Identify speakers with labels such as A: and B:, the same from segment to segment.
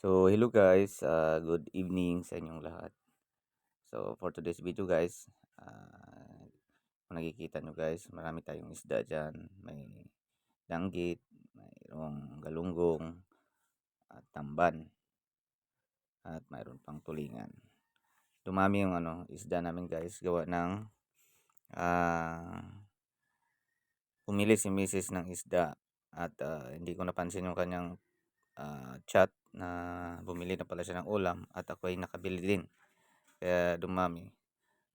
A: So, hello guys, uh, good evening sa inyong lahat. So, for today's video guys, uh, kung nakikita nyo guys, marami tayong isda dyan. May danggit, mayroong galunggong, at tamban, at mayroon pang tulingan. Dumami yung ano, isda namin guys, gawa ng uh, pumili si Mrs. ng isda at uh, hindi ko napansin yung kanyang uh, chat na bumili na pala siya ng ulam at ako ay nakabili din. Kaya dumami.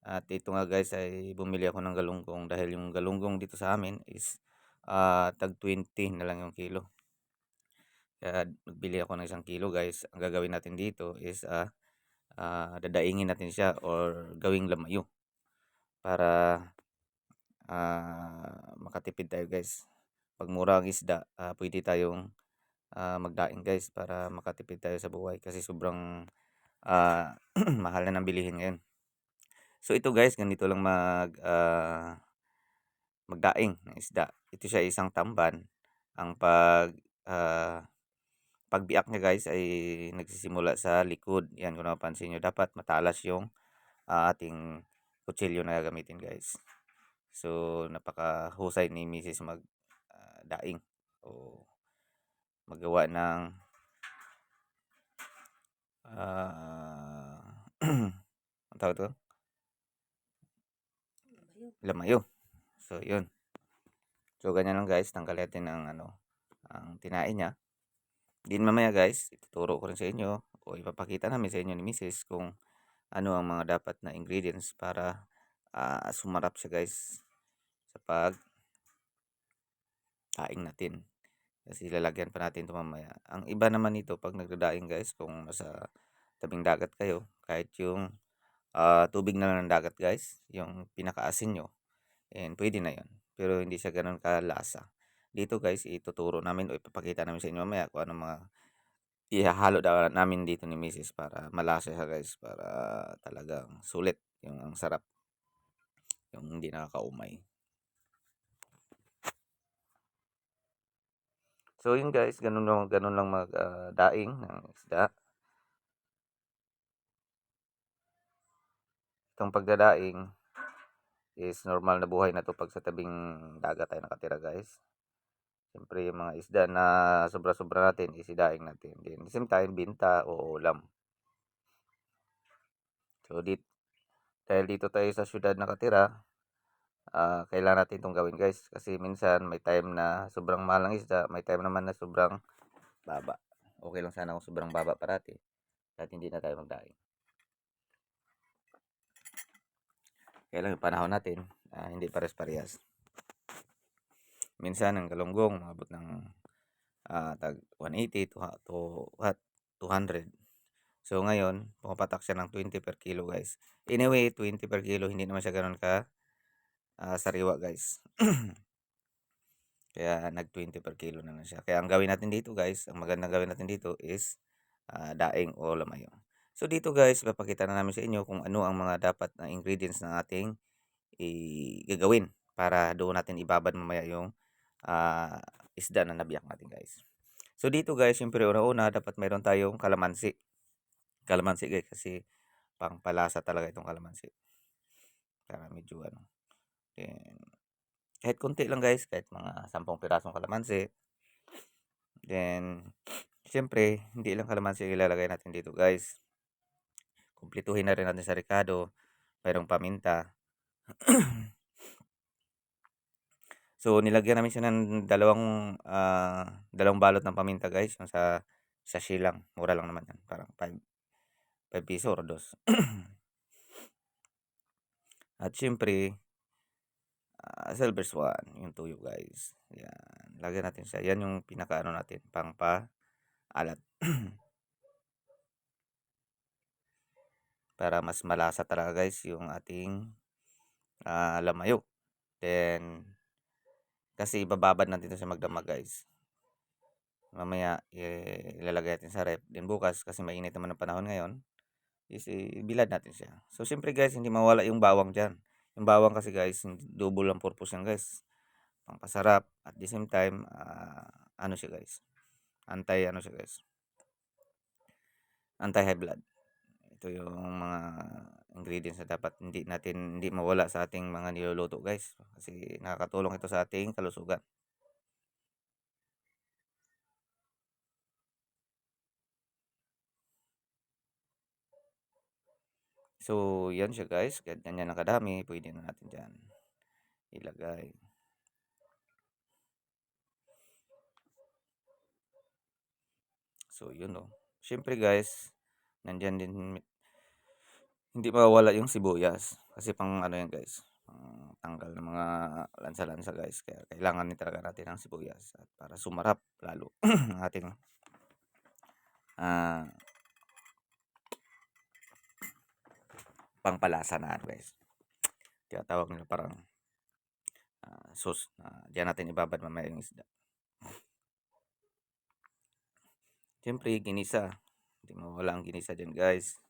A: At ito nga guys ay bumili ako ng galunggong dahil yung galunggong dito sa amin is uh, tag 20 na lang yung kilo. Kaya nagbili ako ng isang kilo guys. Ang gagawin natin dito is uh, uh, dadaingin natin siya or gawing lamayo para uh, makatipid tayo guys. Pag mura ang isda, uh, pwede tayong uh, magdaing guys para makatipid tayo sa buhay kasi sobrang uh, mahal na ng bilihin ngayon. So ito guys, ganito lang mag uh, magdaing ng isda. Ito siya isang tamban. Ang pag uh, pagbiak niya guys ay nagsisimula sa likod. Yan kung napansin niyo, dapat matalas yung uh, ating kutsilyo na gagamitin guys. So napakahusay ni Mrs. mag uh, daing. O magawa ng uh, ang tawag to? Lamayo. So, yun. So, ganyan lang guys. Tanggal natin ang ano, ang tinain niya. Din mamaya guys, ituturo ko rin sa inyo o ipapakita namin sa inyo ni Mrs. kung ano ang mga dapat na ingredients para uh, sumarap siya guys sa pag kain natin. Kasi lalagyan pa natin ito mamaya. Ang iba naman nito pag nagdadaing guys, kung nasa tabing dagat kayo, kahit yung uh, tubig na lang ng dagat guys, yung pinakaasin nyo, and pwede na yon Pero hindi siya ganun kalasa. Dito guys, ituturo namin o ipapakita namin sa inyo mamaya kung ano mga ihahalo daw namin dito ni Mrs. para malasa siya guys, para talagang sulit yung ang sarap. Yung hindi nakakaumay. So yun guys, ganun lang, ganun lang mag-daing uh, ng isda. Itong pagdadaing is normal na buhay na to pag sa tabing dagat tayo nakatira guys. Siyempre yung mga isda na sobra-sobra natin isidaing natin. Then same time binta o ulam. So dit dahil dito tayo sa syudad nakatira, uh, kailangan natin itong gawin guys. Kasi minsan may time na sobrang mahal ng isda, may time naman na sobrang baba. Okay lang sana kung sobrang baba parati. At hindi na tayo magdaing. Kaya lang yung panahon natin, uh, hindi pares-parehas. Minsan ang galunggong mabot ng uh, tag 180 to, to what 200. So ngayon, pumapatak siya ng 20 per kilo guys. Anyway, 20 per kilo, hindi naman siya ganoon ka uh, sariwa guys. Kaya nag 20 per kilo na lang siya. Kaya ang gawin natin dito guys, ang magandang gawin natin dito is uh, daing o lamayo. So dito guys, ipapakita na namin sa inyo kung ano ang mga dapat na ingredients ng ating gagawin para doon natin ibabad mamaya yung uh, isda na nabiyak natin guys. So dito guys, syempre una-una dapat mayroon tayong kalamansi. Kalamansi guys kasi pangpalasa talaga itong kalamansi. Para medyo ano, Then, kahit konti lang guys, kahit mga 10 pirasong kalamansi. Then, siyempre, hindi lang kalamansi ilalagay natin dito guys. Kumplituhin na rin natin sa ricado, mayroong paminta. so, nilagyan namin siya ng dalawang, uh, dalawang balot ng paminta guys, yung sa sachet lang. Mura lang naman yan. Parang 5, 5 piso or 2. At syempre, uh, silver swan, yung tuyo guys. Yan. Lagyan natin siya. Yan yung pinaka ano natin, pang pa alat. Para mas malasa talaga guys yung ating uh, lamayo. Then, kasi ibababad natin ito sa magdamag guys. Mamaya, eh, ilalagay natin sa rep. Then bukas, kasi mainit naman ang panahon ngayon, is ibilad natin siya. So, siyempre guys, hindi mawala yung bawang dyan. Yung bawang kasi guys, double ang purpose yan guys. Pangpasarap. At the same time, uh, ano siya guys. Antay ano siya guys. anti-high blood. Ito yung mga ingredients na dapat hindi natin hindi mawala sa ating mga niluluto guys kasi nakakatulong ito sa ating kalusugan. So, yan siya guys. Ganyan na kadami. Pwede na natin dyan ilagay. So, yun o. Siyempre guys, nandyan din hindi mawawala yung sibuyas. Kasi pang ano yan guys, tanggal ng mga lansa-lansa guys. Kaya kailangan din talaga natin ng sibuyas at para sumarap lalo ang ating ah pangpalasa na ano guys. Tinatawag nila parang ah, sauce na diyan natin ibabad mamaya yung isda. Siyempre, ginisa. Hindi mawala ang ginisa dyan guys.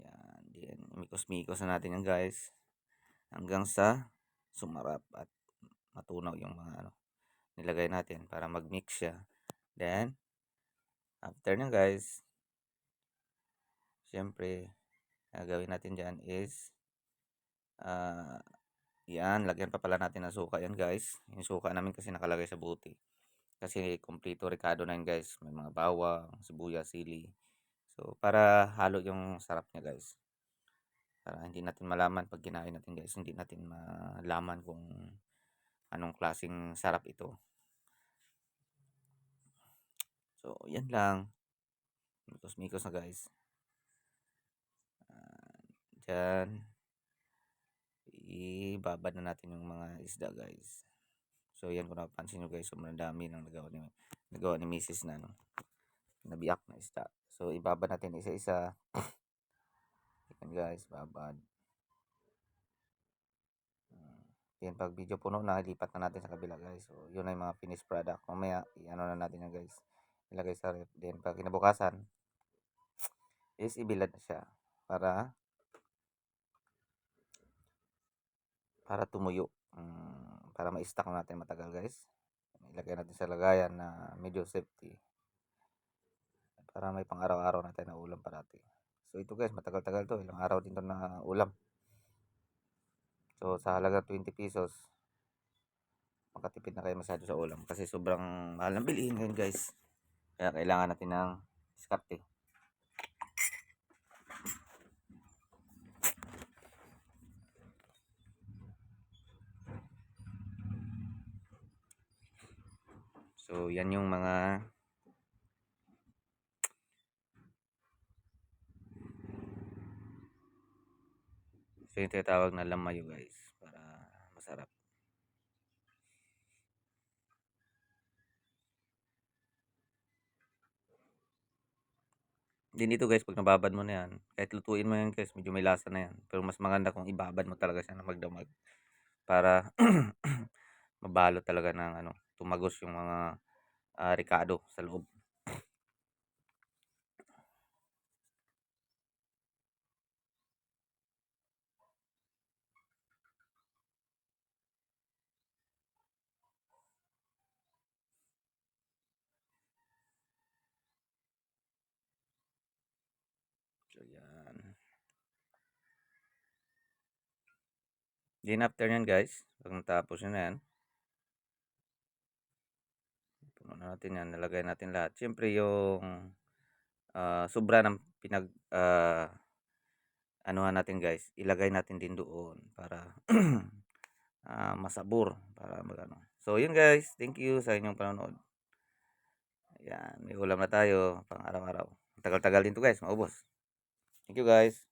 A: Yan, diyan. Mikos-mikos na natin yan guys. Hanggang sa sumarap at matunaw yung mga ano nilagay natin para mag-mix siya. Then, after nyan guys, siyempre, gagawin natin dyan is, ah, yan, lagyan pa pala natin ng suka yan guys. Yung suka namin kasi nakalagay sa buti. Kasi kompleto ricado na yun guys. May mga bawang, sibuyas, sili. So, para halo yung sarap niya guys. Para hindi natin malaman pag kinain natin guys. Hindi natin malaman kung anong klaseng sarap ito. So, yan lang. Mikos-mikos na guys. Dyan. Ibabad na natin yung mga isda guys. So, yan kung napansin nyo guys. Sobrang dami ng nagawa ni, nagawa ni Mrs. na, no? Nabiyak na isda. So, ibabad natin isa-isa. yan guys, babad. Yan, pag video puno na, lipat na natin sa kabila guys. So, yun na yung mga finished product. Mamaya, i-ano na natin yan guys. Ilagay sa ref. Then, pag kinabukasan, is ibilad na siya. Para, para tumuyo. Um, para ma-stack natin matagal guys. Ilagay natin sa lagayan na medyo safety. Para may pang araw-araw natin na ulam parati. So ito guys, matagal-tagal to. Ilang araw din to na ulam. So sa halaga 20 pesos, makatipid na kayo masyado sa ulam. Kasi sobrang mahal ng bilihin ngayon guys. Kaya kailangan natin ng diskarte. So, yan yung mga So, yung tinatawag na lamayo guys para masarap. Din dito guys, pag nababad mo na yan, kahit lutuin mo yan guys, medyo may lasa na yan. Pero mas maganda kung ibabad mo talaga siya na magdamag. Para mabalot talaga ng ano, tumagos yung mga uh, ricado sa loob. So. Then after yan guys, pag natapos nyo na yan, na natin yan, nalagay natin lahat. Siyempre yung uh, sobra ng pinag uh, anuhan natin guys, ilagay natin din doon para uh, masabor para magano. So yun guys, thank you sa inyong panonood. Yan, may ulam na tayo pang araw-araw. Tagal-tagal din to guys, maubos. Thank you guys.